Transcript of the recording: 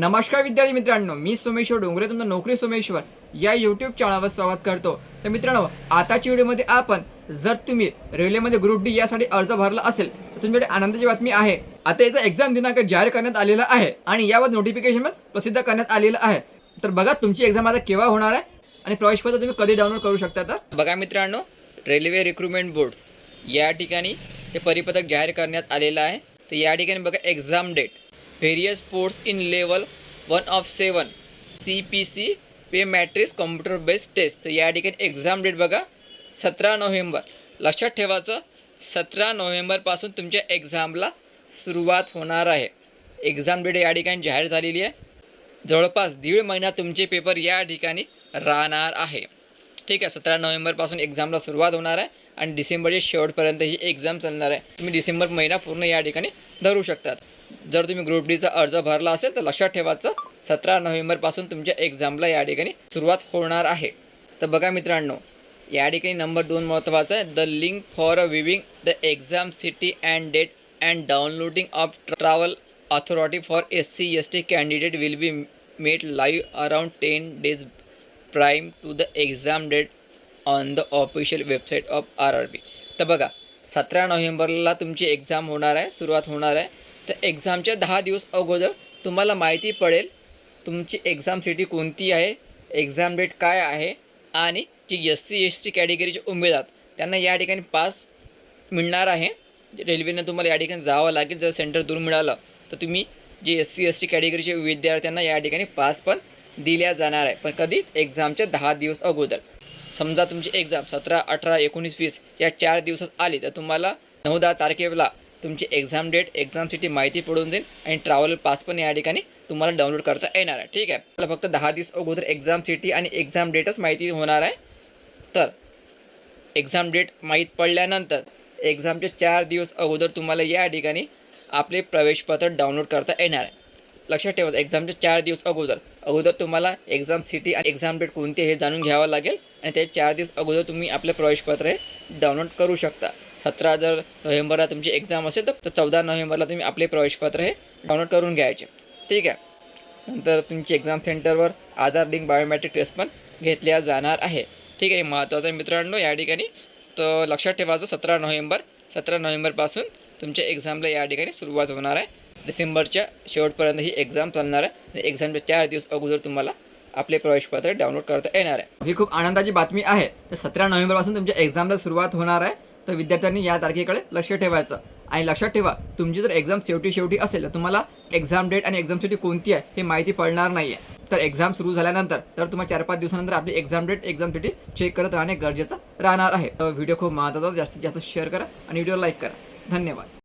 नमस्कार विद्यार्थी मित्रांनो मी सोमेश्वर डोंगरे तुमचा नोकरी सोमेश्वर या यूट्यूब चॅनलवर स्वागत करतो. तर मित्रांनो आताच्या व्हिडिओमध्ये आपण जर तुम्ही रेल्वेमध्ये ग्रुप डी यासाठी अर्ज भरला असेल तर तुमच्याकडे आनंदाची बातमी आहे. आता याचा एक्झाम दिनांक जाहीर करण्यात आलेला आहे आणि यावर नोटिफिकेशन पण प्रसिद्ध करण्यात आलेलं आहे. तर बघा तुमची एक्झाम आता केव्हा होणार आहे आणि प्रवेशपत्र तुम्ही कधी डाउनलोड करू शकता तर बघा मित्रांनो रेल्वे रिक्रुटमेंट बोर्ड या ठिकाणी हे परिपत्रक जाहीर करण्यात आलेलं आहे. तर या ठिकाणी बघा exam date various posts in level one of seven C P C pay matrix computer based test तर या ठिकाणी एक्झाम डेट बघा सतरा नोव्हेंबर. लक्षात ठेवायचं सतरा नोव्हेंबरपासून तुमच्या एक्झामला सुरुवात होणार आहे. एक्झाम डेट या ठिकाणी जाहीर झालेली आहे. जवळपास दीड महिना तुमचे पेपर या ठिकाणी राहणार आहे. ठीक आहे सतरा नोव्हेंबरपासून एक्झामला सुरुवात होणार आहे आणि डिसेंबरच्या शेवटपर्यंत ही एक्झाम चालणार आहे. तुम्ही डिसेंबर महिना पूर्ण या ठिकाणी धरू शकतात. जर तुम्ही ग्रुप डीचा अर्ज भरला असेल तर लक्षात ठेवायचं सतरा नोव्हेंबरपासून तुमच्या एक्झामला या ठिकाणी सुरुवात होणार आहे. तर बघा मित्रांनो या ठिकाणी नंबर दोन महत्त्वाचा आहे. The link for viewing the exam city and date and downloading of travel authority for S C S T candidate will be made live around ten days prior to the exam date on the official website of R R B तर बघा सतरा नोव्हेंबरला तुमची exam होणार आहे सुरुवात होणार आहे. तर एक्झामच्या दहा दिवस अगोदर तुम्हाला माहिती पडेल तुमची एक्झाम सिटी कोणती आहे एक्झाम डेट काय आहे आणि जी एस सी एस टी कॅटेगरीचे उमेदवार त्यांना या ठिकाणी पास मिळणार आहे. रेल्वेनं तुम्हाला या ठिकाणी जावं लागेल जर सेंटर दूर मिळालं तर तुम्ही जे एस सी एस टी कॅटेगरीचे विद्यार्थ्यांना या ठिकाणी पास पण दिल्या जाणार आहे. पण कधी? एक्झामच्या दहा दिवस अगोदर. समजा तुमची एक्झाम सतरा अठरा एकोणीस वीस या चार दिवसात आली तर तुम्हाला नऊ दहा तारखेला तुमची एक्झाम डेट एक्झामसाठी माहिती पडून जाईल आणि ट्रॅव्हल पास पण या ठिकाणी तुम्हाला डाउनलोड करता येणार आहे. ठीक आहे. मला फक्त दहा दिवस अगोदर एक्झाम सिटी आणि एक्झाम डेटच माहिती होणार आहे. तर एक्झाम डेट माहीत पडल्यानंतर एक्झामचे चार दिवस अगोदर तुम्हाला या ठिकाणी आपले प्रवेशपत्र डाउनलोड करता येणार आहे. लक्षात ठेवा एक्झामचे चार दिवस अगोदर. अगोदर तुम्हाला एक्झाम सिटी आणि एक्झाम डेट कोणती हे जाणून घ्यावं लागेल. आणि त्याचे चार दिवस अगोदर तुम्ही आपलं प्रवेशपत्र हे डाउनलोड करू शकता. सतरा जर नोव्हेंबरला तुमची एक्झाम असेल तर चौदा नोव्हेंबरला तुम्ही आपले प्रवेशपत्र हे डाउनलोड करून घ्यायचे. ठीक आहे? नंतर तुमची एक्झाम सेंटरवर आधार लिंक बायोमॅट्रिक टेस्ट पण घेतल्या जाणार आहे. ठीक आहे? महत्त्वाचं मित्रांनो या ठिकाणी तर लक्षात ठेवायचं सतरा नोव्हेंबर सतरा नोव्हेंबरपासून तुमच्या एक्झामला या ठिकाणी सुरुवात होणार आहे. डिसेंबरच्या शेवटपर्यंत ही एक्झाम चालणार आहे. आणि एक्झामच्या चार दिवस अगोदर तुम्हाला आपले प्रवेशपत्र डाउनलोड करता येणार आहे. ही खूप आनंदाची बातमी आहे. तर सतरा नोव्हेंबरपासून तुमच्या एक्झामला सुरुवात होणार आहे. तर विद्यार्थ्यांनी या तारखेकडे लक्ष ठेवायचं. आणि लक्षात ठेवा तुमची जर एक्झाम शेवटी शेवटी असेल तर तुम्हाला एक्झाम डेट आणि एक्झाम शेवटी कोणती आहे हे माहिती पडणार नाही आहे तर एक्झाम सुरू झाल्यानंतर तर तुम्हाला चार पाच दिवसानंतर आपली exam date exam city check करत राहणे गरजेचं राहणार आहे. तर व्हिडिओ खूप महत्त्वाचा जास्तीत जास्त शेअर करा आणि व्हिडिओ लाईक करा. धन्यवाद.